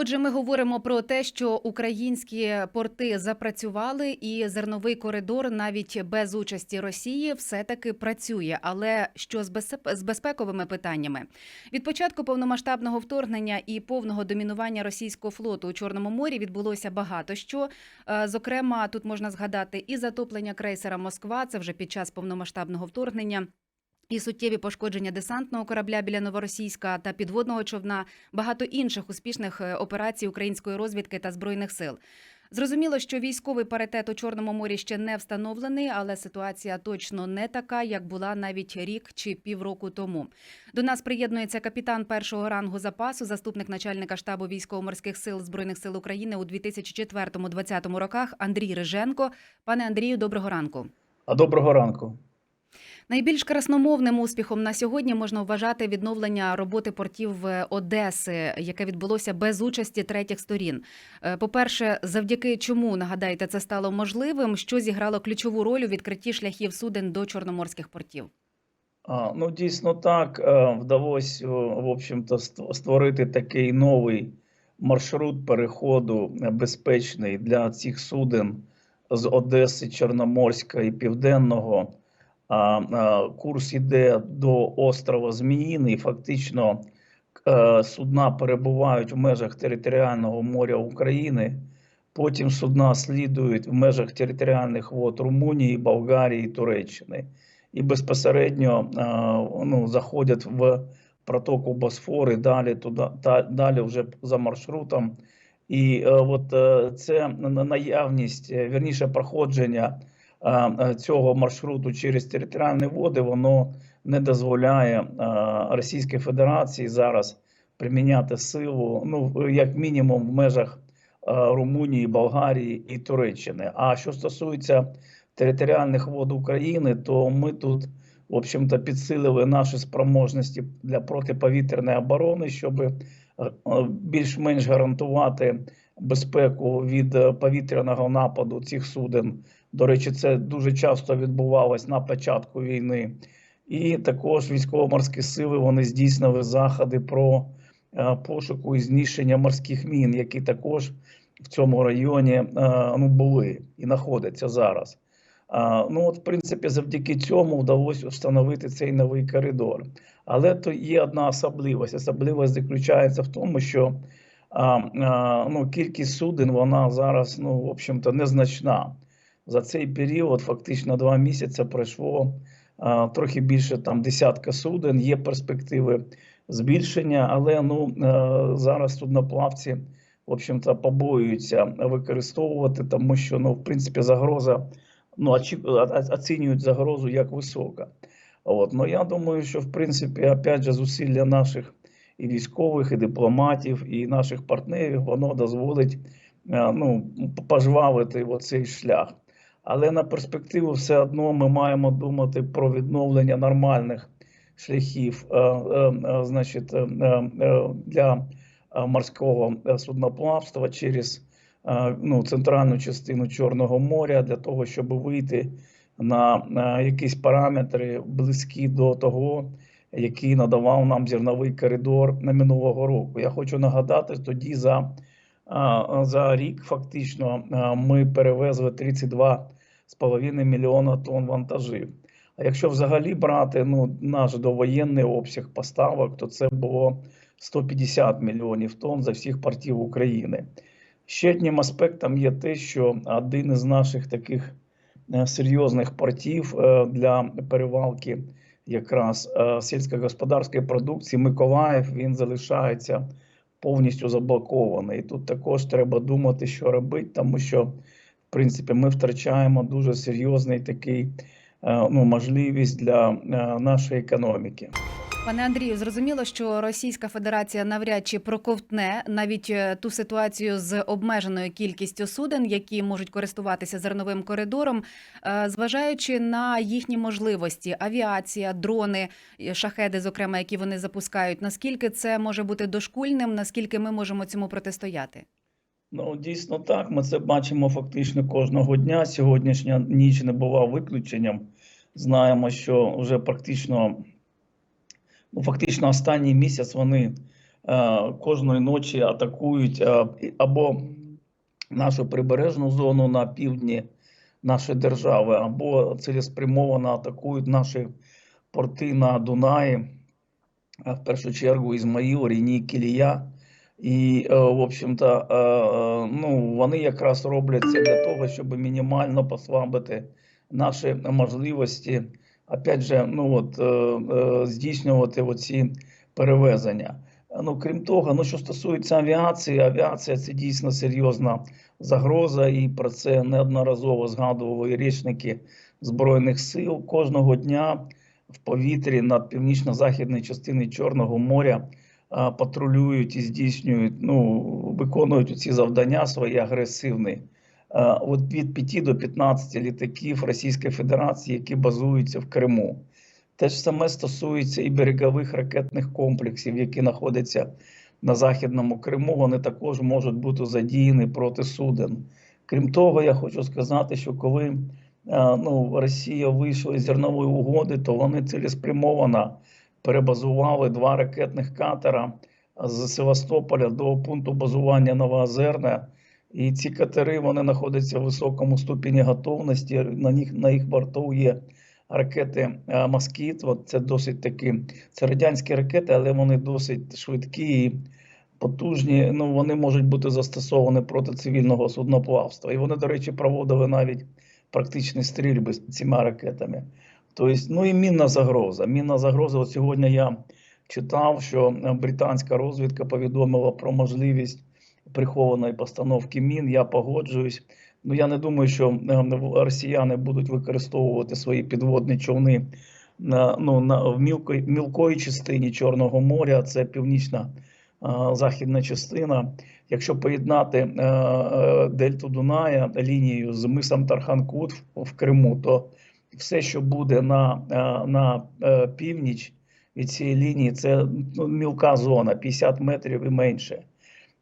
Отже, ми говоримо про те, що українські порти запрацювали, і зерновий коридор навіть без участі Росії все-таки працює. Але що з безпековими питаннями? Від початку повномасштабного вторгнення і повного домінування російського флоту у Чорному морі відбулося багато що. Е, Зокрема, тут можна згадати і затоплення крейсера Москва. Це вже під час повномасштабного вторгнення. І суттєві пошкодження десантного корабля біля Новоросійська та підводного човна, багато інших успішних е, операцій української розвідки та збройних сил. Зрозуміло, що військовий паритет у Чорному морі ще не встановлений, але ситуація точно не така, як була навіть рік чи півроку тому. До нас приєднується капітан першого рангу запасу, заступник начальника штабу військово-морських сил збройних сил України у 2004-2020 роках Андрій Риженко. Пане Андрію, доброго ранку. А доброго ранку. Найбільш красномовним успіхом на сьогодні можна вважати відновлення роботи портів е, Одеси, яке відбулося без участі третіх сторін. Е, По-перше, завдяки чому нагадаєте, це стало можливим, що зіграло ключову роль у відкритті шляхів суден до чорноморських портів. А, ну, дійсно так, е, вдалося, в общем-то, створити такий новий маршрут переходу е, безпечний для цих суден з Одеси, Чорноморська і Південного. Курс іде до острова Зміїний. Фактично, е, судна перебувають в межах територіального моря України. Потім судна слідують в межах територіальних вод Румунії, Болгарії, Туреччини. і безпосередньо е, ну, заходять в протоку Босфор і далі туди, та далі вже за маршрутом. І е, от це наявність, вірніше проходження цього маршруту через територіальні води, воно не дозволяє е, Російській Федерації зараз приміняти силу, ну як мінімум в межах е, Румунії, Болгарії і Туреччини. А що стосується територіальних вод України, то ми тут, в общем-то, підсилили наші спроможності для протиповітряної оборони, щоб е, е, більш-менш гарантувати безпеку від е, повітряного нападу цих суден. До речі, це дуже часто відбувалось на початку війни. І також військово-морські сили вони здійснили заходи про е, пошуку і знищення морських мін, які також в цьому районі е, ну, були і знаходяться зараз. Ну, от, в принципі, завдяки цьому вдалося встановити цей новий коридор. Але то є одна особливість. Особливість заключається в тому, що ну, кількість суден вона зараз, ну, в общем-то, незначна. За цей період, фактично два місяці, пройшло трохи більше там десятка суден. Є перспективи збільшення, але ну, е, зараз судноплавці, в общем-то, побоюються використовувати, тому що, ну, в принципі, загроза ну, оцінюють загрозу як висока. От. Ну, я думаю, що в принципі, опять же, зусилля наших і військових, і дипломатів, і наших партнерів, воно дозволить е, ну, пожвавити оцей шлях. Але на перспективу все одно ми маємо думати про відновлення нормальних шляхів е, е, е, значить, для морського судноплавства через ну, центральну частину Чорного моря для того, щоб вийти на, якісь параметри близькі до того, який надавав нам зерновий коридор на минулого року. Я хочу нагадати, тоді за, за рік фактично ми перевезли 32,5 мільйона тонн вантажів. А якщо взагалі брати ну, наш довоєнний обсяг поставок, то це було 150 мільйонів тонн за всіх портів України. Ще одним аспектом є те, що один із наших таких е, серйозних портів е, для перевалки якраз е, сільськогосподарської продукції Миколаїв він залишається повністю заблокований. І тут також треба думати, що робити, тому що принципі ми втрачаємо дуже серйозний такий е, ну, можливість для е, нашої економіки. Пане Андрію, зрозуміло, що Російська Федерація навряд чи проковтне навіть е, ту ситуацію з обмеженою кількістю суден, які можуть користуватися зерновим коридором, зважаючи на їхні можливості, авіація, дрони, шахеди, зокрема, які вони запускають. Наскільки це може бути дошкульним? Наскільки ми можемо цьому протистояти? Ну, дійсно так. Ми це бачимо фактично кожного дня. Сьогоднішня ніч не була виключенням. Знаємо, що вже практично, ну, фактично останній місяць вони е, кожної ночі атакують е, або нашу прибережну зону на півдні нашої держави, або цілеспрямовано атакують наші порти на Дунаї, в першу чергу Ізмаїл, Ріні, Кілія. І, е, в общем-то, е, е, ну, вони якраз роблять це для того, щоб мінімально послабити наші можливості, опять же, ну, от, здійснювати оці перевезення. Ну, крім того, ну, що стосується авіації, авіація це дійсно серйозна загроза, і про це неодноразово згадували речники Збройних сил. Кожного дня в повітрі над північно-західною частиною Чорного моря патрулюють і здійснюють, ну, виконують ці завдання свої агресивні. От від 5 до 15 літаків Російської Федерації, які базуються в Криму. Те ж саме стосується і берегових ракетних комплексів, які знаходяться на Західному Криму. Вони також можуть бути задіяні проти суден. Крім того, я хочу сказати, що коли ну, Росія вийшла із зернової угоди, то вони цілеспрямовано перебазували два ракетних катера з Севастополя до пункту базування Новоозерне. І ці катери вони знаходяться в високому ступені готовності. На них на їх борту є ракети е, Москіт. Це досить такі це радянські ракети, але вони досить швидкі і потужні. Ну вони можуть бути застосовані проти цивільного судноплавства. І вони, до речі, проводили навіть практичні стрільби з цими ракетами. Тобто, ну і мінна загроза. Мінна загроза. От сьогодні я читав, що е, британська розвідка повідомила про можливість прихованої постановки мін. Я погоджуюсь. Ну я не думаю, що е, росіяни будуть використовувати свої підводні човни на ну на в мілкої мілкої частині Чорного моря. Це північна е, західна частина. Якщо поєднати е, е, дельту Дуная лінією з мисом Тарханкут в, в Криму, то все, що буде на, е, на е, північ від цієї лінії, це ну, мілка зона, 50 метрів і менше.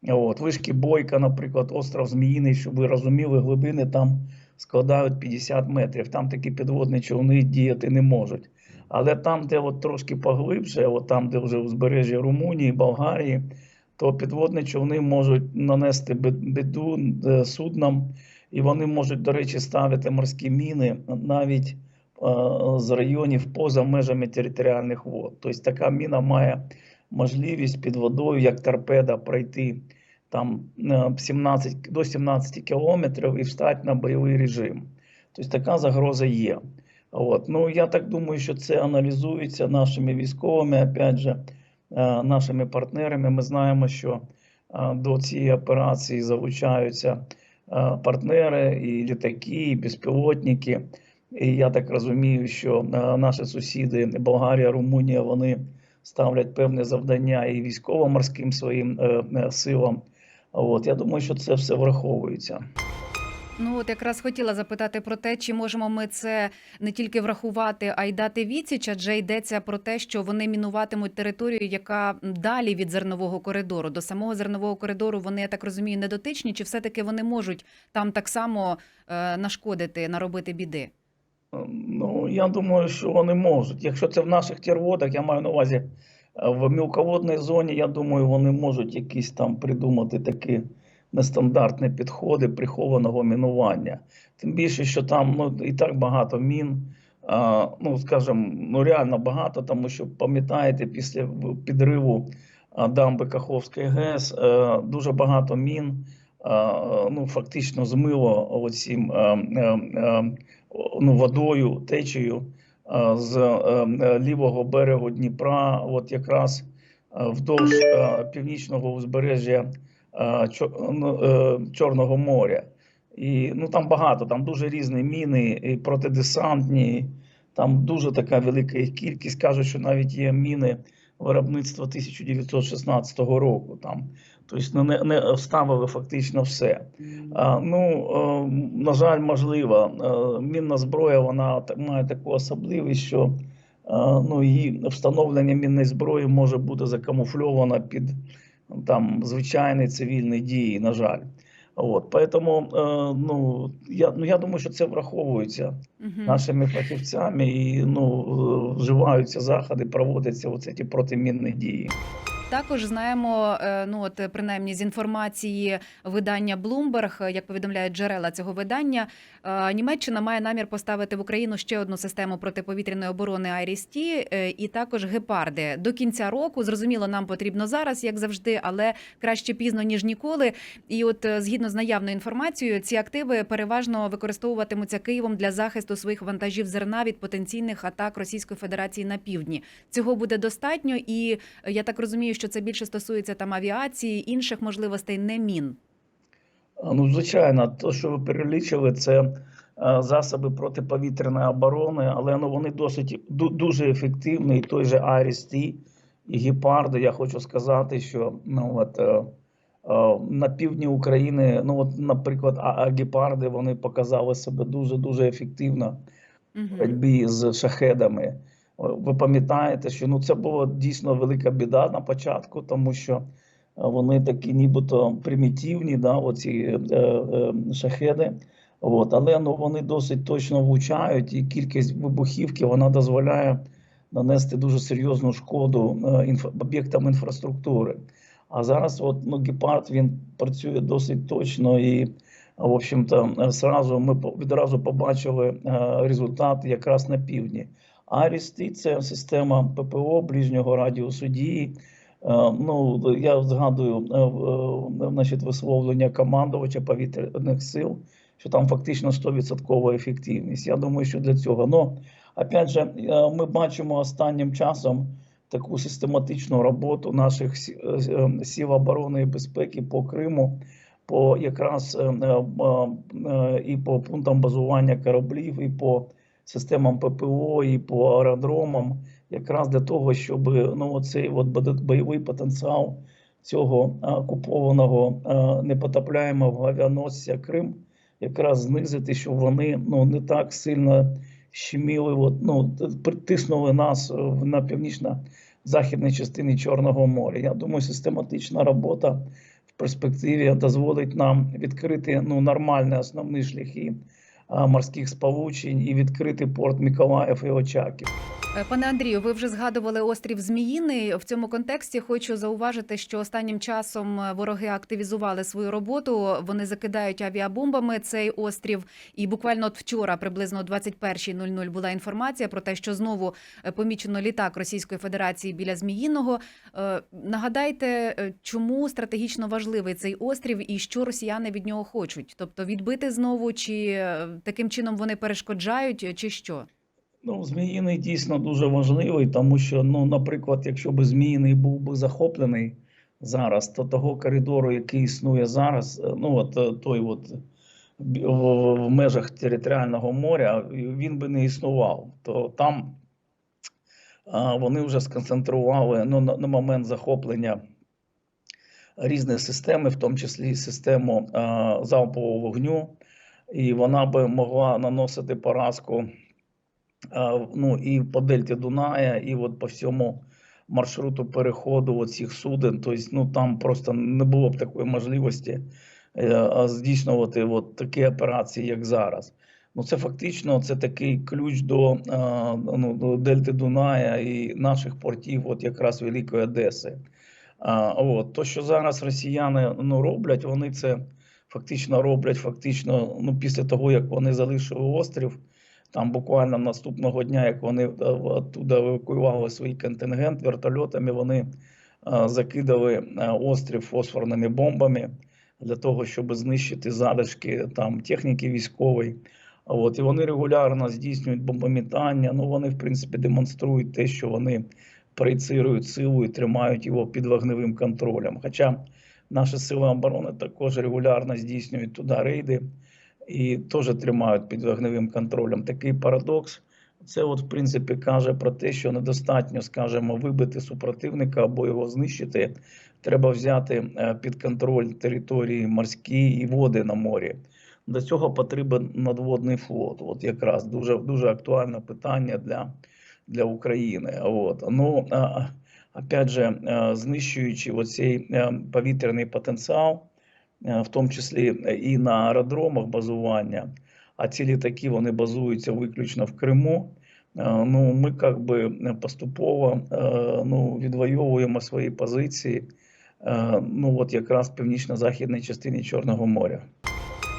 От, вишки Бойка, наприклад, остров Зміїний, щоб ви розуміли, глибини там складають 50 метрів. Там такі підводні човни діяти не можуть. Але там, де от трошки поглибше, от там, де вже узбережжя Румунії, Болгарії, то підводні човни можуть нанести біду е, суднам, і вони можуть, до речі, ставити морські міни навіть з районів поза межами територіальних вод. Тобто така міна має можливість під водою, як торпеда, пройти там е, 17, до 17 кілометрів і встати на бойовий режим. Тобто така загроза є. От. Ну, я так думаю, що це аналізується нашими військовими, опять же, е, нашими партнерами. Ми знаємо, що е, до цієї операції залучаються е, партнери, і літаки, і безпілотники. І я так розумію, що е, наші сусіди Болгарія, Румунія, вони ставлять певне завдання і військово-морським своїм е, е, силам. От я думаю, що це все враховується. Ну от якраз хотіла запитати про те, чи можемо ми це не тільки врахувати, а й дати відсіч, адже йдеться про те, що вони мінуватимуть територію, яка далі від зернового коридору. До самого зернового коридору вони, я так розумію, не дотичні, чи все-таки вони можуть там так само нашкодити, наробити біди? Ну, я думаю, що вони можуть. Якщо це в наших тірводах, я маю на увазі е, в мілководній зоні, я думаю, вони можуть якісь там придумати такі нестандартні підходи прихованого мінування. Тим більше, що там ну, і так багато мін. А, ну, скажімо, ну реально багато, тому що пам'ятаєте, після підриву дамби Каховської ГЕС е, дуже багато мін ну, фактично змило оцім е, е, е, ну, водою, течею е, з е, лівого берегу Дніпра, от якраз е, вдовж е, північного узбережжя е, ну, е, Чорного моря. І ну, там багато, там дуже різні міни, і протидесантні, там дуже така велика їх кількість. Кажуть, що навіть є міни виробництва 1916 року. Там. Тобто не, не вставили фактично все. А, ну, е, на жаль, можливо, е, мінна зброя вона має таку особливість, що е, ну, її встановлення мінної зброї може бути закамуфльовано під там, звичайні цивільні дії, на жаль. От, поэтому, е, ну, я, ну, я думаю, що це враховується Угу. нашими фахівцями і ну, е, вживаються заходи, проводяться оці ті протимінні дії. Також знаємо, е, ну от принаймні з інформації видання Bloomberg, е, як повідомляють джерела цього видання, е, Німеччина має намір поставити в Україну ще одну систему протиповітряної оборони е, і також гепарди до кінця року. Зрозуміло, нам потрібно зараз, як завжди, але краще пізно ніж ніколи. І от згідно з наявною інформацією, ці активи переважно використовуватимуться Києвом для захисту своїх вантажів зерна від потенційних атак Російської Федерації на півдні. Цього буде достатньо, і я так розумію, що це більше стосується там авіації, інших можливостей, не мін. Ну, звичайно, то, що ви перелічили, це е, засоби протиповітряної оборони, але ну, вони досить дуже ефективні. І той же Аріс-Т і Гепарди. Я хочу сказати, що ну, от, е, е, на півдні України, ну, от, наприклад, Гепарди вони показали себе дуже-дуже ефективно в боротьбі з шахедами. Ви пам'ятаєте, що ну, це була дійсно велика біда на початку, тому що е, вони такі нібито примітивні, да, оці е, е, шахеди. От, але ну, вони досить точно влучають, і кількість вибухівки вона дозволяє нанести дуже серйозну шкоду е, інф- об'єктам інфраструктури. А зараз от, ну, гепард він працює досить точно і, в общем-то, е, зразу ми відразу побачили результат якраз на півдні. Арісти це система ППО ближнього радіусу дії. Е, Ну, я згадую е, е, значить, висловлення командувача повітряних сил, що там фактично 100% ефективність. Я думаю, що для цього. Но, опять же, ми бачимо останнім часом таку систематичну роботу наших сі- сил оборони і безпеки по Криму, по якраз і по пунктам базування кораблів, і по системам ППО, і по аеродромам, якраз для того, щоб ну, оцей от бойовий потенціал цього окупованого непотопляємого авіаносця Крим якраз знизити, щоб вони ну, не так сильно щеміли, от, ну, притиснули нас е, на північно-західній частині Чорного моря. Я думаю, систематична робота в перспективі дозволить нам відкрити ну, нормальні основні шляхи морських сполучень і відкрити порт Миколаїв і Очаків. Е, Пане Андрію, ви вже згадували острів Зміїний. В цьому контексті хочу зауважити, що останнім часом е, вороги активізували свою роботу. Вони закидають авіабомбами цей острів. І буквально вчора, приблизно о 21.00, була інформація про те, що знову е, помічено літак Російської Федерації біля Зміїного. Нагадайте, чому стратегічно важливий цей острів і що росіяни від нього хочуть? Тобто відбити знову, чи таким чином вони перешкоджають, чи що? Ну, Зміїний дійсно дуже важливий, тому що, ну, наприклад, якщо б Зміїний був би захоплений зараз, то того коридору, який існує зараз, е, ну от е, той от в, межах територіального моря, він би не існував. То там вони вже сконцентрували ну, на, момент захоплення різні системи, в тому числі систему залпового вогню, і вона би могла наносити поразку ну, і по дельті Дуная, і от по всьому маршруту переходу цих суден. Тобто, ну, там просто не було б такої можливості е, здійснювати от такі операції, як зараз. Ну, це фактично це такий ключ до, ну, до дельти Дуная і наших портів, от якраз Великої Одеси. А, от, то, що зараз росіяни ну, роблять, вони це фактично роблять фактично ну, після того, як вони залишили острів. Там буквально наступного дня, як вони е, оттуда евакуювали свій контингент вертольотами, вони е, закидали е, острів фосфорними бомбами для того, щоб знищити залишки там техніки військової. От, і вони регулярно здійснюють бомбометання. Ну вони, в принципі, демонструють те, що вони проєцирують силу і тримають його під вогневим контролем. Хоча наші сили оборони також регулярно здійснюють туди рейди і теж тримають під вогневим контролем. Такий парадокс. Це, от, в принципі, каже про те, що недостатньо, скажімо, вибити супротивника або його знищити. Треба взяти е, під контроль території морські і води на морі. Для цього потрібен надводний флот. От якраз дуже дуже актуальне питання для, для України. От. Ну, опять же, е, знищуючи оцей е, повітряний потенціал, е, в тому числі е, і на аеродромах базування, а ці літаки вони базуються виключно в Криму, Е, Ну, ми как би поступово е, ну, відвоюємо свої позиції, е, ну от якраз в північно-західній частині Чорного моря.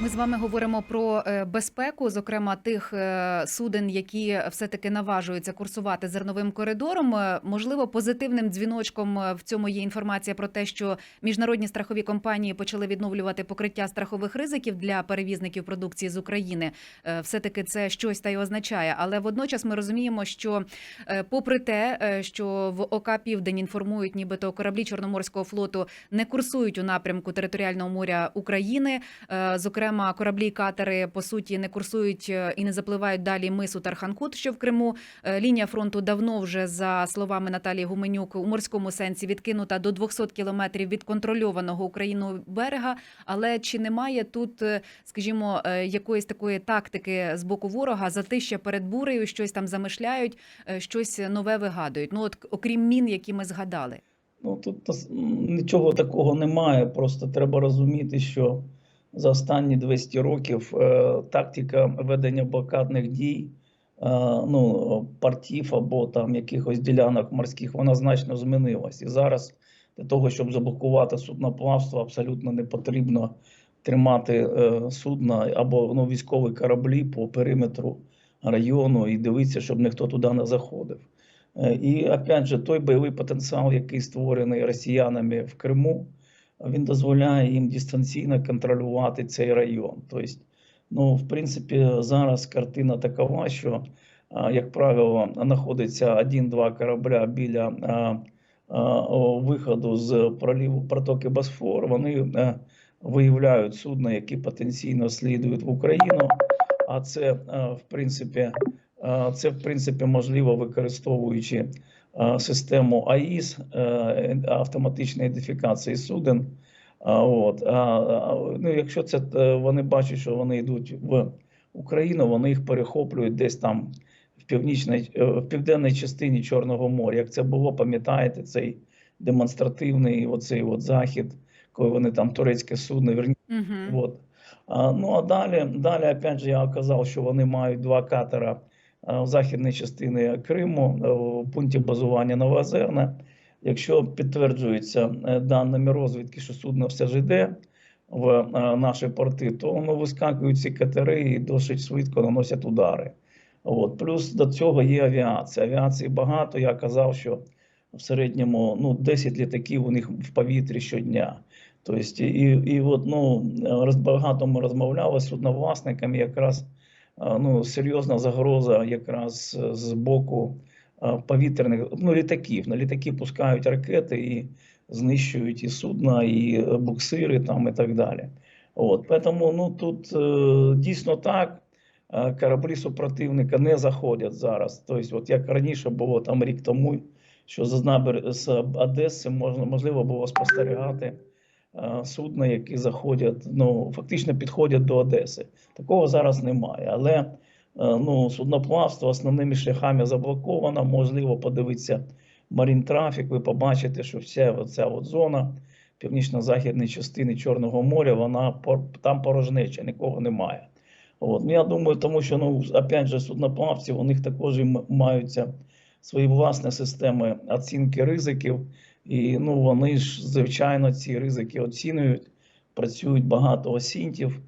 Ми з вами говоримо про е, безпеку, зокрема тих е, суден, які все-таки наважуються курсувати зерновим коридором. Е, Можливо, позитивним дзвіночком в цьому є інформація про те, що міжнародні страхові компанії почали відновлювати покриття страхових ризиків для перевізників продукції з України. Е, Все-таки це щось та й означає. Але водночас ми розуміємо, що попри те, що в ОК Південь інформують, нібито кораблі Чорноморського флоту не курсують у напрямку територіального моря України. Е, Зокрема, кораблі катери по суті не курсують е, і не запливають далі мису Тарханкут, що в Криму. Е, Лінія фронту давно вже за словами Наталії Гуменюк у морському сенсі відкинута до 200 кілометрів від контрольованого Україною берега. Але чи немає тут, е, скажімо, якоїсь такої тактики з боку ворога затища перед бурею, щось там замишляють, щось нове вигадують? Ну от окрім мін, які ми згадали. Ну тут нічого такого немає. Просто треба розуміти, що за останні 200 років е, тактика ведення блокадних дій, е, ну, портів або там якихось ділянок морських, вона значно змінилась. І зараз для того, щоб заблокувати судноплавство, абсолютно не потрібно тримати е, судна або ну, військові кораблі по периметру району і дивитися, щоб ніхто туди не заходив. І опять же, той бойовий потенціал, який створений росіянами в Криму, він дозволяє їм дистанційно контролювати цей район. Тобто, ну, в принципі, зараз картина такова, що, як правило, знаходиться один-два корабля біля виходу з проліву протоки Босфор. Вони е, виявляють судна, які потенційно слідують в Україну. А це, е, в принципі, е, це в принципі можливо використовуючи систему АІС е, автоматичної ідентифікації суден. От. Ну, якщо це е, вони бачать, що вони йдуть в Україну, вони їх перехоплюють десь там в північній, е, в південній частині Чорного моря. Як це було, пам'ятаєте, цей демонстративний оцей от захід, коли вони там турецьке судно, верні, Угу. От. А, ну а далі, далі, опять же, я казав, що вони мають два катера в західній частині Криму е, в пункті базування Новоозерне. Якщо підтверджується е, даними розвідки, що судно все ж йде в е, наші порти, то воно вискакують ці катери і досить швидко наносять удари. От. Плюс до цього є авіація. Авіації багато. Я казав, що в середньому ну, 10 літаків у них в повітрі щодня. Тобто, і, і от, ну, багато ми розмовляли з судновласниками, якраз ну, серйозна загроза якраз з боку повітряних ну, літаків. На літаки пускають ракети і знищують і судна, і е, буксири там, і так далі. От, тому ну, тут е, дійсно так. е, Кораблі супротивника не заходять зараз. Тобто, от як раніше було там рік тому, що з Одеси можна можливо було спостерігати е, судна, які заходять, ну фактично підходять до Одеси. Такого зараз немає. Але е, ну, судноплавство основними шляхами заблоковано. Можливо, подивитися марін трафік. Ви побачите, що вся ця от зона північно-західної частини Чорного моря, вона там порожнеча, нікого немає. От. Ну, я думаю, тому що ну, опять же, судноплавці, у них також і маються свої власні системи оцінки ризиків. І ну, вони ж, звичайно, ці ризики оцінюють, працюють багато осінтів.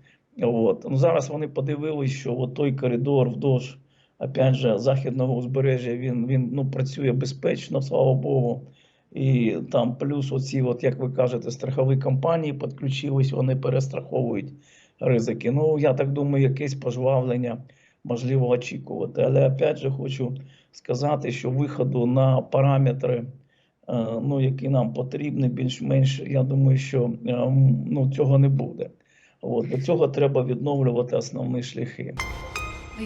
От. Ну, зараз вони подивилися, що от той коридор вдовж опять же, західного узбережжя він, він ну, працює безпечно, слава Богу. І там плюс оці, от, як ви кажете, страхові компанії підключились, вони перестраховують ризики. Ну, я так думаю, якесь пожвавлення можливо очікувати. Але опять же хочу сказати, що виходу на параметри, ну, які нам потрібні, більш-менш, я думаю, що е, ну, цього не буде. От, до цього треба відновлювати основні шляхи.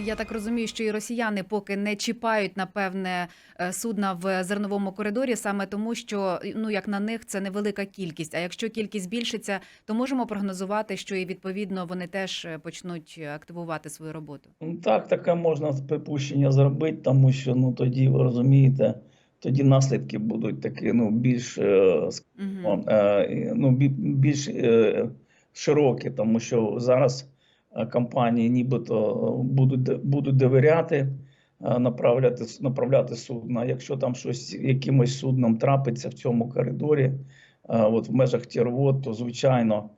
Я так розумію, що і росіяни поки не чіпають напевне е, судна в зерновому коридорі, саме тому, що ну як на них це невелика кількість. А якщо кількість збільшиться, то можемо прогнозувати, що і відповідно вони теж е, почнуть активувати свою роботу. Ну, Так, таке можна припущення зробити, тому що ну тоді ви розумієте, тоді наслідки будуть такі, ну більш е, е, ну, більш е, широкі, тому що зараз компанії нібито будуть будуть довіряти направляти, направляти судна. Якщо там щось якимось судном трапиться в цьому коридорі, от в межах Тірвод, то звичайно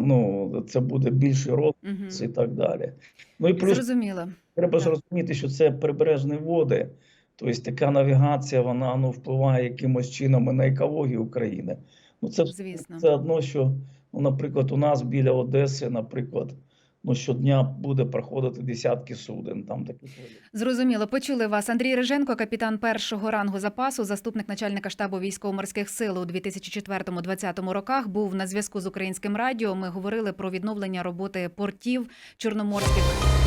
ну, це буде більший Угу. і так далі. Ну і плюс Зрозуміло. Треба ж розуміти, що це прибережні води. Тобто така навігація, вона ну, впливає якимось чином на екологію України. Ну, це, Звісно. це одно, що, ну, наприклад, у нас біля Одеси, наприклад, ну, щодня буде проходити десятки суден. Там такі Зрозуміло, почули вас. Андрій Риженко, капітан першого рангу запасу, заступник начальника штабу військово-морських сил у 2004-2020 роках, був на зв'язку з українським радіо. Ми говорили про відновлення роботи портів чорноморських